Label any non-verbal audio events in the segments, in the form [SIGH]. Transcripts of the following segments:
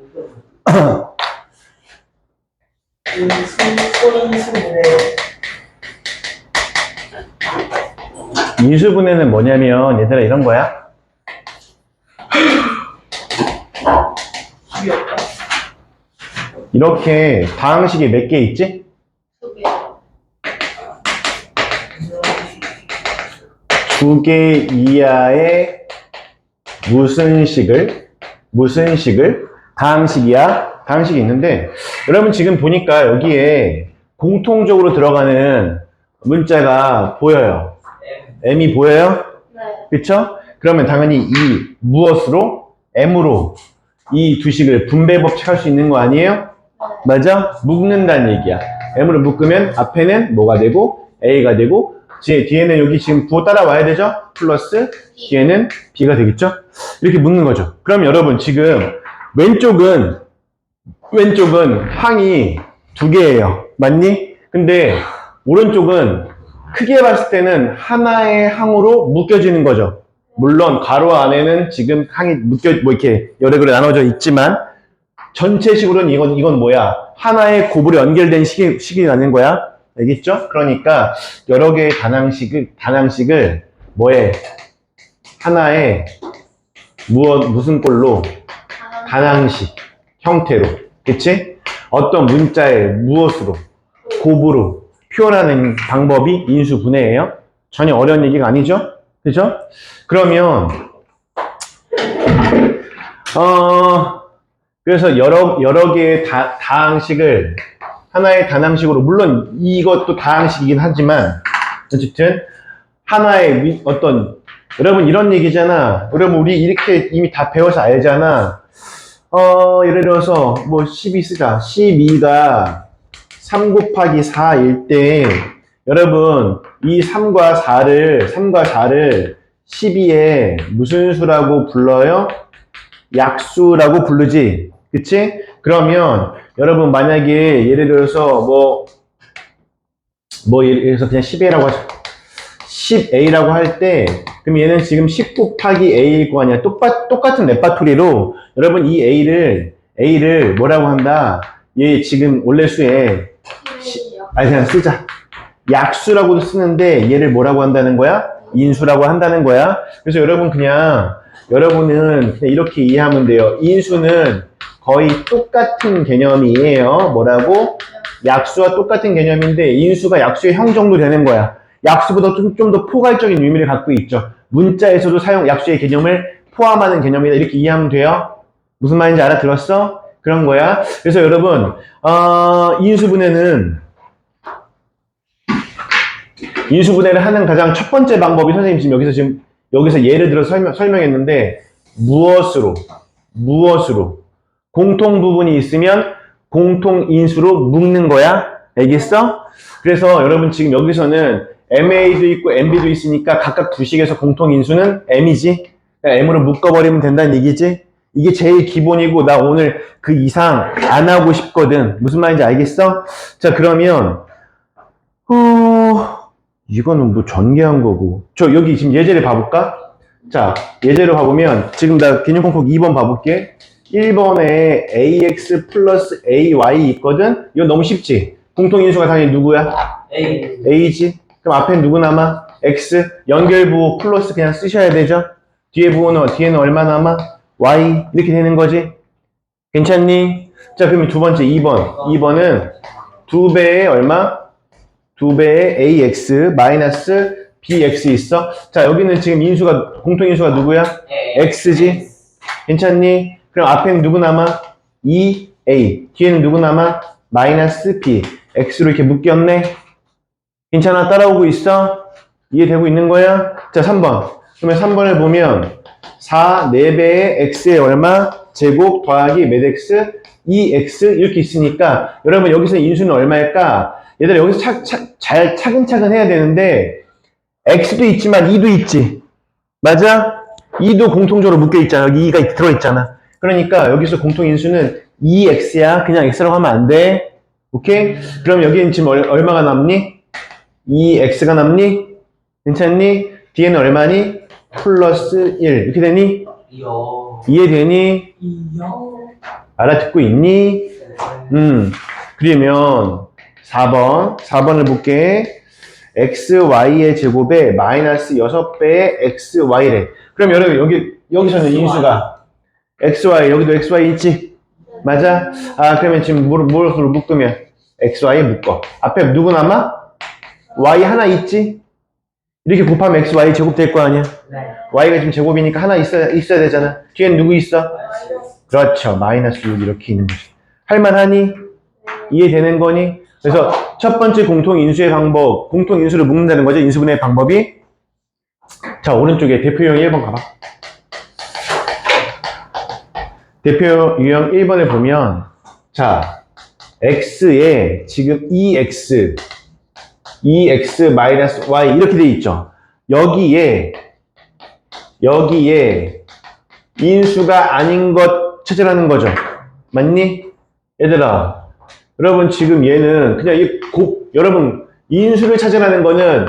인수분해 [CLEARS THROAT] 인수분해는 뭐냐면 얘들아 이런 거야. 이렇게 다항식이 몇 개 있지? 두 개 이하의 무슨 식을 무슨 식을 다항식이야? 다항식이 있는데 여러분 지금 보니까 여기에 공통적으로 들어가는 문자가 보여요. M이 보여요? 네. 그쵸? 그러면 당연히 이 무엇으로? M으로. 이 두 식을 분배 법칙 할 수 있는 거 아니에요? 맞아? 묶는다는 얘기야. M으로 묶으면 앞에는 뭐가 되고 a가 되고 제 뒤에는 여기 지금 부호 따라와야 되죠? 플러스 뒤에는 b가 되겠죠? 이렇게 묶는 거죠. 그럼 여러분 지금 왼쪽은 왼쪽은 항이 두 개예요. 맞니? 근데 오른쪽은 크게 봤을 때는 하나의 항으로 묶여지는 거죠. 물론 가로 안에는 지금 항이 묶여 뭐 이렇게 여러 개로 나눠져 있지만 전체식으로는 이건 이건 뭐야? 하나의 곱으로 연결된 식이 식이 나는 거야. 알겠죠? 그러니까 여러 개의 단항식을 단항식을 뭐에 하나의 무엇 무슨 꼴로 단항식 형태로 그치? 어떤 문자의 무엇으로 곱으로 표현하는 방법이 인수분해예요. 전혀 어려운 얘기가 아니죠? 그죠? 그러면 어 그래서 여러 여러 개의 다, 다항식을 하나의 단항식으로 물론 이것도 다항식이긴 하지만 어쨌든 하나의 위- 어떤 여러분 이런 얘기잖아. 여러분 우리 이렇게 이미 다 배워서 알잖아. 어 예를 들어서 뭐 12 쓰자. 12가 3 곱하기 4일 때 여러분 이 3과 4를 3과 4를 12에 무슨 수라고 불러요? 약수라고 부르지. 그치? 그러면 여러분 만약에 예를 들어서 뭐뭐 예를 들어서 그냥 10A라고 하죠. 10A라고 할 때, 그럼 얘는 지금 10 곱하기 A일 거 아니야. 똑같, 똑같은 레파토리로, 여러분 이 A를, A를 뭐라고 한다? 얘 지금 원래 수에, 일이요. 아니 그냥 쓰자. 약수라고도 쓰는데 얘를 뭐라고 한다는 거야? 인수라고 한다는 거야. 그래서 여러분 그냥, 여러분은 그냥 이렇게 이해하면 돼요. 인수는 거의 똑같은 개념이에요. 뭐라고? 약수와 똑같은 개념인데 인수가 약수의 형 정도 되는 거야. 약수보다 좀 좀 더 포괄적인 의미를 갖고 있죠. 문자에서도 사용 약수의 개념을 포함하는 개념이다. 이렇게 이해하면 돼요. 무슨 말인지 알아들었어? 그런 거야. 그래서 여러분 어, 인수분해는 인수분해를 하는 가장 첫 번째 방법이 선생님 지금 여기서 지금 여기서 예를 들어 설명, 설명했는데 무엇으로 무엇으로 공통 부분이 있으면 공통 인수로 묶는 거야. 알겠어? 그래서 여러분 지금 여기서는 MA도 있고 MB도 있으니까 각각 두 식에서 공통 인수는 M이지. 그러니까 M으로 묶어버리면 된다는 얘기지. 이게 제일 기본이고 나 오늘 그 이상 안 하고 싶거든. 무슨 말인지 알겠어? 자 그러면 어 이거는 뭐 전개한 거고. 저 여기 지금 예제를 봐볼까? 자 예제를 봐보면 지금 나 기념공폭 2번 봐볼게. 1번에 ax 플러스 ay 있거든? 이거 너무 쉽지? 공통인수가 당연히 누구야? A a지? 그럼 앞에 누구 남아? x 연결 부호 플러스 그냥 쓰셔야 되죠? 뒤에 부호는 뒤에는 얼마 남아? y 이렇게 되는 거지? 괜찮니? 자 그러면 두 번째 2번 2번은 두 배의 얼마? 두 배의 ax 마이너스 bx 있어? 자 여기는 지금 인수가 공통 인수가 누구야? x지? 괜찮니? 그럼 앞에는 누구 남아? 2a. 뒤에는 누구 남아? 마이너스 b. x로 이렇게 묶였네? 괜찮아? 따라오고 있어? 이해되고 있는 거야? 자, 3번. 그러면 3번을 보면 4, 4배의 x의 얼마? 제곱 더하기 몇 x? 2x 이렇게 있으니까 여러분 여기서 인수는 얼마일까? 얘들아 여기서 차, 차, 잘 차근차근 해야 되는데 x도 있지만 2도 있지. 맞아? 2도 공통적으로 묶여 있잖아. 여기 2가 들어 있잖아. 그러니까 여기서 공통 인수는 2x야. 그냥 x라고 하면 안 돼. 오케이? 그럼 여기는 지금 얼, 얼마가 남니? 2x가 남니? 괜찮니? 뒤에는 얼마니? 플러스 1. 이렇게 되니? 이해되니? 알아듣고 있니? 음, 그러면 4번, 4번을 볼게. xy의 제곱에 마이너스 6배의 xy래. 그럼 여러분, 여기, 여기서는 인수가 xy, 여기도 xy 있지? 맞아? 아, 그러면 지금 뭘, 무엇으로 묶으면? xy 묶어. 앞에 누구 남아? Y 하나 있지? 이렇게 곱하면 xy 제곱 될 거 아니야? 네. y가 지금 제곱이니까 하나 있어야, 있어야 되잖아. 뒤엔 누구 있어? 그렇죠. 마이너스 6 이렇게 있는 거지. 할만하니? 이해되는 거니? 그래서 첫 번째 공통 인수의 방법, 공통 인수를 묶는다는 거죠. 인수분해 방법이. 자, 오른쪽에 대표 유형 1번 가봐. 대표 유형 1번을 보면, 자, x에 지금 2x, 2x 마이너스 y 이렇게 돼 있죠. 여기에, 여기에 인수가 아닌 것 찾으라는 거죠. 맞니? 얘들아, 여러분 지금 얘는 그냥 이 곱, 여러분 인수를 찾으라는 거는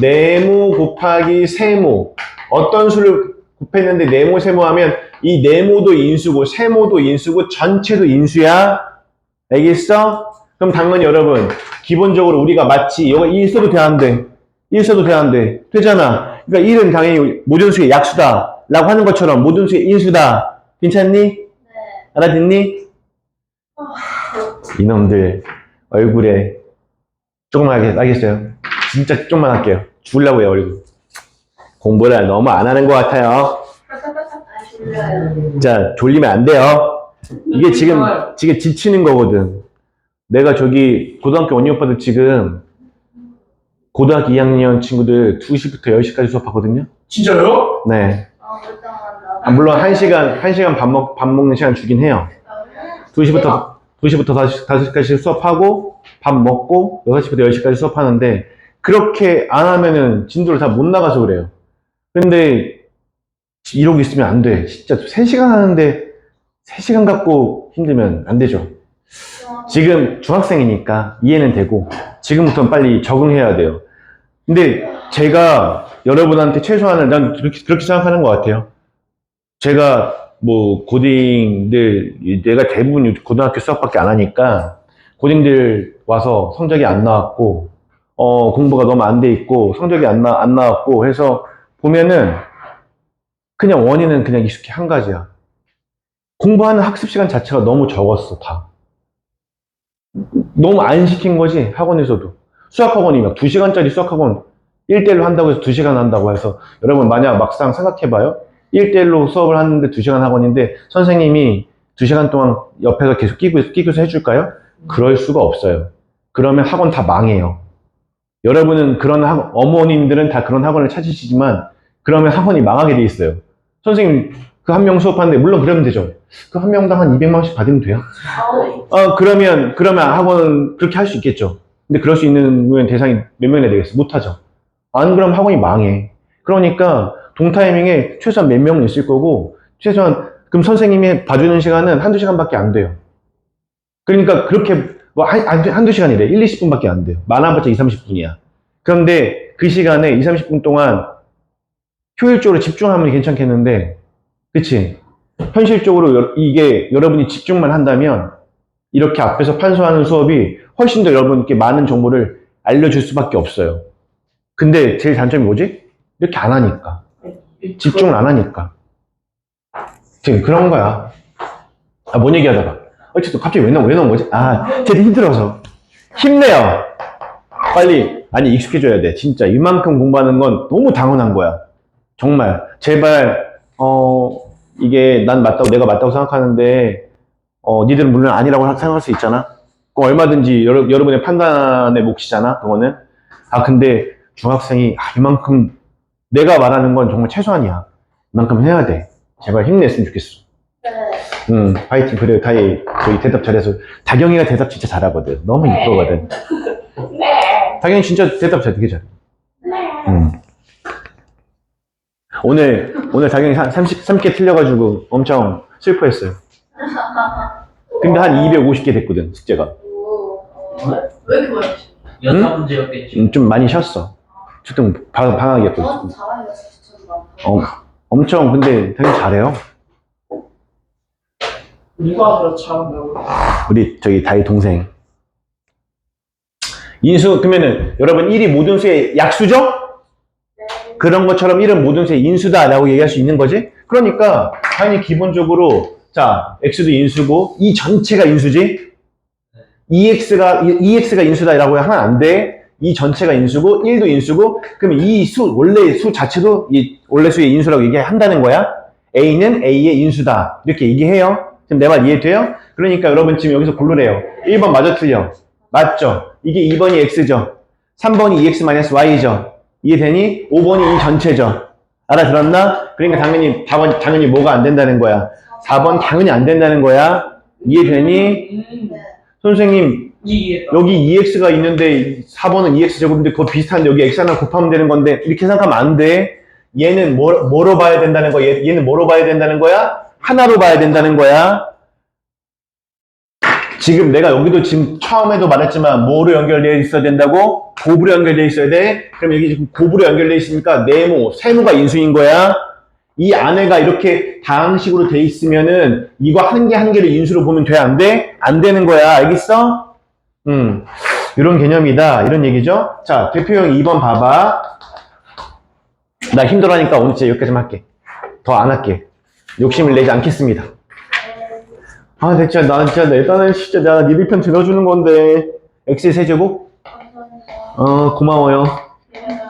네모 곱하기 세모 어떤 수를 곱했는데 네모 세모 하면 이 네모도 인수고 세모도 인수고 전체도 인수야 알겠어? 그럼 당연히 여러분 기본적으로 우리가 마치 이거 1 써도 돼안 돼? 1 써도 돼안 돼? 되잖아 그러니까 1은 당연히 모든 수의 약수다 라고 하는 것처럼 모든 수의 인수다 괜찮니? 알아듣니? 이놈들 얼굴에 조금만 하게 하겠어요. 진짜 조금만 할게요. 죽으려고 해요 얼굴. 공부를 너무 안 하는 것 같아요. 자 졸리면 안 돼요. 이게 지금 지금 지치는 거거든. 내가 저기 고등학교 언니 오빠들 지금 고등학교 2학년 친구들 2시부터 10시까지 수업하거든요. 진짜요? 네. 아, 물론 1시간 1시간 밥, 먹, 밥 먹는 시간 주긴 해요. 2시부터 2시부터 5시, 5시까지 수업하고 밥 먹고 6시부터 10시까지 수업하는데 그렇게 안 하면은 진도를 다 못 나가서 그래요. 근데 이러고 있으면 안 돼. 진짜 3시간 하는데 3시간 갖고 힘들면 안 되죠. 지금 중학생이니까 이해는 되고 지금부터는 빨리 적응해야 돼요. 근데 제가 여러분한테 최소한을 난 그렇게, 그렇게 생각하는 것 같아요. 제가 뭐 고딩들 내가 대부분 고등학교 수업밖에 안 하니까 고딩들 와서 성적이 안 나왔고 어 공부가 너무 안 돼 있고 성적이 안, 나, 안 나왔고 해서 보면은 그냥 원인은 그냥 익숙히 한 가지야 공부하는 학습 시간 자체가 너무 적었어 다 너무 안 시킨 거지 학원에서도 수학학원이 막 2시간짜리 수학학원 1대1로 한다고 해서 2시간 한다고 해서 여러분 만약 막상 생각해봐요 1대1로 수업을 하는데 2시간 학원인데 선생님이 2시간 동안 옆에서 계속 끼고, 끼고서 해줄까요? 그럴 수가 없어요. 그러면 학원 다 망해요. 여러분은 그런 학, 어머님들은 다 그런 학원을 찾으시지만 그러면 학원이 망하게 돼 있어요. 선생님 그 한 명 수업하는데 물론 그러면 되죠. 그 한 명당 한 200만 원씩 받으면 돼요. 어 그러면 그러면 학원은 그렇게 할 수 있겠죠. 근데 그럴 수 있는 대상이 몇 명이나 되겠어? 못하죠. 안 그러면 학원이 망해. 그러니까 동타이밍에 최소한 몇 명은 있을 거고, 최소한, 그럼 선생님이 봐주는 시간은 한두 시간밖에 안 돼요. 그러니까 그렇게, 뭐, 한, 한, 한두 시간이래. 1, 20분밖에 안 돼요. 많아봤자 2, 30분이야. 그런데 그 시간에 2, 30분 동안 효율적으로 집중하면 괜찮겠는데, 그치? 현실적으로 여- 이게 여러분이 집중만 한다면, 이렇게 앞에서 판소하는 수업이 훨씬 더 여러분께 많은 정보를 알려줄 수밖에 없어요. 근데 제일 단점이 뭐지? 이렇게 안 하니까. 집중을 안 하니까. 지금 그런 거야. 아, 뭔 얘기 하다가. 어쨌든 갑자기 왜 나온, 왜 나온 거지? 아, 쟤도 힘들어서. 힘내요. 빨리. 아니, 익숙해져야 돼. 진짜. 이만큼 공부하는 건 너무 당연한 거야. 정말. 제발, 어, 이게 난 맞다고, 내가 맞다고 생각하는데, 어, 니들은 물론 아니라고 생각할 수 있잖아. 그거 얼마든지 여러, 여러분의 판단의 몫이잖아. 그거는. 아, 근데 중학생이, 아, 이만큼 내가 말하는 건 정말 최소한이야. 이만큼 해야 돼. 제발 힘냈으면 좋겠어. 응, 파이팅. 그래, 다이, 저희 대답 잘해서. 다경이가 대답 진짜 잘하거든. 너무 이쁘거든. [LAUGHS] 다경이 진짜 대답 잘 되게 잘해. 응. 오늘, 오늘 다경이 30, 30개 틀려가지고 엄청 슬퍼했어요. 근데 한 250개 됐거든, 숙제가. 왜 이렇게 많이 하시죠? 여타 문제였겠지. 음, 좀 많이 쉬었어. 지금 방, 방학이었거든. 진짜 많고 어, 엄청, 근데 다경이 잘해요. 누가 더 잘한다고? 우리 저기 다희 동생. 인수 그러면은 여러분 1이 모든 수의 약수죠? 그런 것처럼 1은 모든 수의 인수다라고 얘기할 수 있는 거지. 그러니까 당연히 기본적으로 자 x도 인수고 이 전체가 인수지. 2x가 2x가 인수다라고 하면 안 돼. 이 전체가 인수고 1도 인수고 그럼 이수 원래 수 자체도 이 원래 수의 인수라고 얘기한다는 거야. a는 a의 인수다 이렇게 얘기해요. 지금 내 말 이해돼요? 그러니까 여러분 지금 여기서 고르래요. 1번 맞아 틀려. 맞죠? 이게 2번이 x죠. 3번이 2x-y죠. 이해되니? 5번이 이 전체죠. 알아들었나? 그러니까 당연히 4번 당연히 뭐가 안 된다는 거야. 4번 당연히 안 된다는 거야. 이해되니? 음, 선생님. 여기 2x가 있는데 4번은 2x 제곱인데 그거 비슷한데 여기 x 하나 곱하면 되는 건데 이렇게 생각하면 안 돼. 얘는 뭐, 뭐로 봐야 된다는 거야? 얘, 얘는 뭐로 봐야 된다는 거야? 하나로 봐야 된다는 거야. 지금 내가 여기도 지금 처음에도 말했지만 뭐로 연결되어 있어야 된다고? 곱으로 연결되어 있어야 돼. 그럼 여기 지금 곱으로 연결되어 있으니까 네모, 세모가 인수인 거야. 이 안에가 이렇게 다항식으로 돼 있으면은 이거 한 개 한 개를 인수로 보면 돼? 안 돼? 안 되는 거야. 알겠어? 음, 이런 개념이다. 이런 얘기죠. 자, 대표형 2번 봐봐. 나 힘들어하니까 오늘 진짜 여기까지만 할게. 더 안 할게. 욕심을 내지 않겠습니다. 아, 진짜, 나 진짜, 일단은 진짜 내가 니들 편 들어주는 건데. X의 세제곱? 어, 고마워요.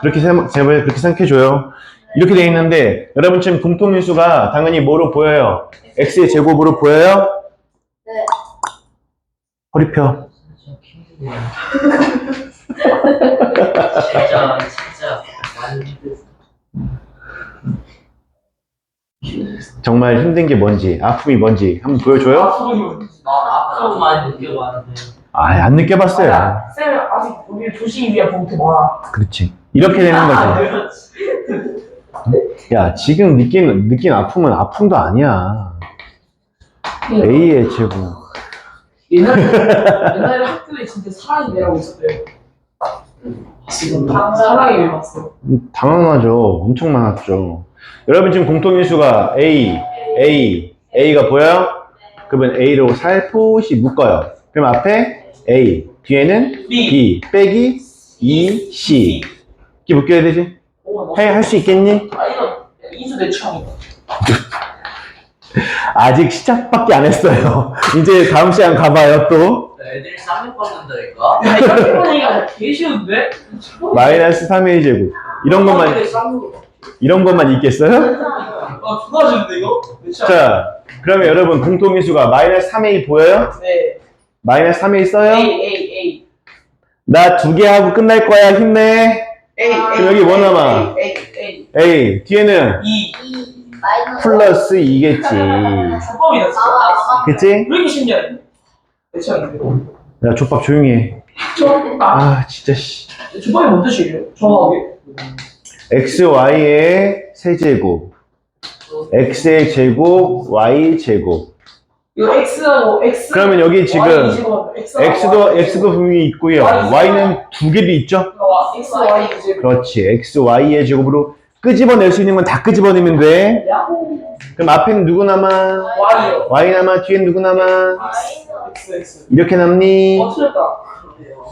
그렇게, 생- 제발 그렇게 생각해줘요. 이렇게 돼 있는데, 여러분 지금 공통인수가 당연히 뭐로 보여요? X의 제곱으로 보여요? 네. 허리 펴. 진짜 진짜. 정말 힘든 게 뭔지, 아픔이 뭔지 한번 보여줘요? 나 아프고 많이 느껴봤는데 아, 안 느껴봤어요. 쌤 아직 우리 조심히 위한 봉투 많아. 그렇지. 이렇게 되는 거지. 야, 지금 느낀, 느낀 아픔은 아픔도 아니야. A의 제곱. 옛날에 [LAUGHS] 옛날에 학교에 진짜 사랑이 매라고 있었대요. 지금 다 사랑이 왜 봤어? 음, 당연하죠. 엄청 많았죠. 여러분 지금 공통인수가 A, A, A가 보여요? 그러면 A로 살포시 묶어요. 그럼 앞에 A, 뒤에는 B. B, 빼기 E, C. 이렇게 묶여야 되지? 해, 할 수 있겠니? 아니요. 인수 내 취향이다. 아직 시작밖에 안 했어요. [LAUGHS] 이제 다음 시간 가봐요, 또. 애들이 쌍욕 받는다니까 야, 이렇게 보니까 개 쉬운데? 마이너스 3의 제곱. 이런 것만, 쌍욕. 이런 것만 있겠어요? 아, 주는데 이거? 내 취향. 자, 그러면 여러분 공통인수가 마이너스 3의 보여요? 네. 마이너스 3의 써요? A A A 나 두 개 하고 끝날 거야, 힘내. A 그럼 여기 뭐 남아? A A A, 뒤에는 E. 이 마이너스 플러스 2겠지. 불법이다 진짜. 아, 그치? 왜 이렇게 취향인데. 야, 족밥 조용히 해. 저, 아, 아, 진짜, 씨. 주방이 뭔 뜻이에요? 정확하게. X, y의 세제곱. x의 제곱, y 제곱. 이거 X하고 X. 그러면 여기 지금 x도, x도 분명히 있고요. y는 두 개도 있죠? 와, X, Y 이제. 그렇지. x, y의 제곱으로 끄집어낼 수 있는 건 다 끄집어내면 돼. 야호. 그럼 앞에는 누구 남아? Y요. y 남아? 뒤엔 누구 남아? X, X. 이렇게 남니? 어, 틀렸다.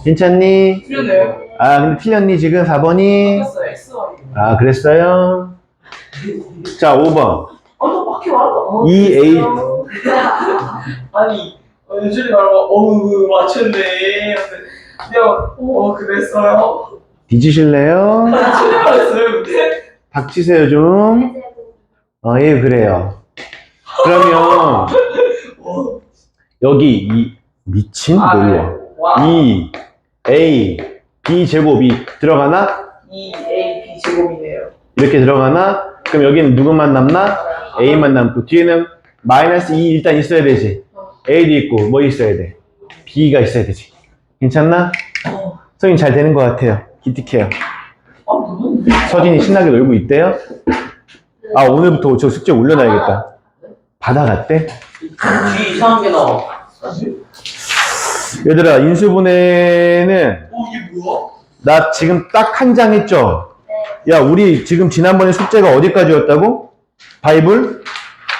괜찮니? 틀렸네요. 아, 근데 틀렸니? 지금 4번이? 틀렸어, X, Y. 아, 그랬어요? 자, 5번. 어, 너 밖에 말한다. 어, E, A. [LAUGHS] 아니, 어, 유준이 말고, 어우, 맞췄네. 내가, 어, 그랬어요. 뒤지실래요? 틀린 말 했어요, 근데. 닥치세요, 좀. 어, 예, 그래요. 그러면, 어. [LAUGHS] 여기, 이, 미친? 아, 놀러 네. 와. 와. 2, A, B 제곱이 들어가나? 제곱 이렇게 들어가나? 그럼 여기는 누구만 남나? A만 남고, 뒤에는 마이너스 2 일단 있어야 되지. A도 있고, 뭐 있어야 돼? B가 있어야 되지. 괜찮나? 어. 성인 잘 되는 것 같아요. 기특해요. 아, 누군 서진이 신나게 놀고 있대요? 아, 오늘부터 저 숙제 올려놔야겠다. 받아갔대? 뒤 이상한 게 나와 얘들아, 인수분해는 어, 이게 뭐야? 나 지금 딱 한 장 했죠? 야, 우리 지금 지난번에 숙제가 어디까지였다고? 바이블?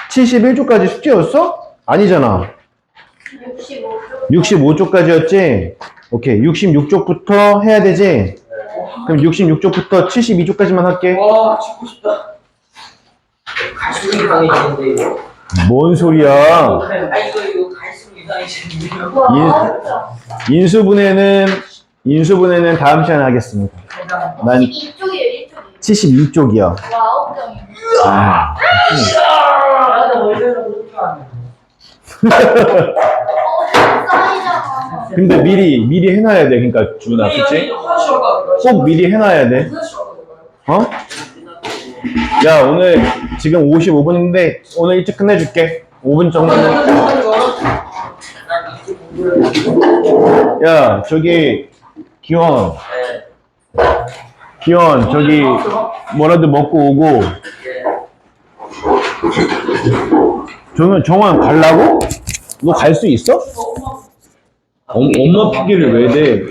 71조까지 숙제였어? 아니잖아. 65쪽. 65쪽까지였지? 오케이. 66쪽부터 해야 되지? 그럼 66쪽부터 72쪽까지만 할게. 와 죽고 싶다. 갈수록 이상해지는데 이거. 뭔 소리야. 아 이거 이거 갈수록 이상해지는데. 와, 진짜. 인수분해는, 인수분해는 다음 시간에 하겠습니다. 난 2쪽이에 요, 1쪽이. 72쪽이야. 와, 9점이. 아, 나도 원래는 그렇게 안 해. 어, 쌓이잖아. 근데 미리, 미리 해놔야 돼. 그러니까, 주나, 그치? 꼭 미리 해놔야 돼. 어? 야, 오늘 지금 55분인데, 오늘 일찍 끝내줄게. 5분 정도는. 야, 저기, 기원, 네. 기원, 저기, 뭐라도 먹고 오고, 예. 저는 정원 갈라고? 너 갈 수 있어? 엄, 엄마 핑계를 왜 대?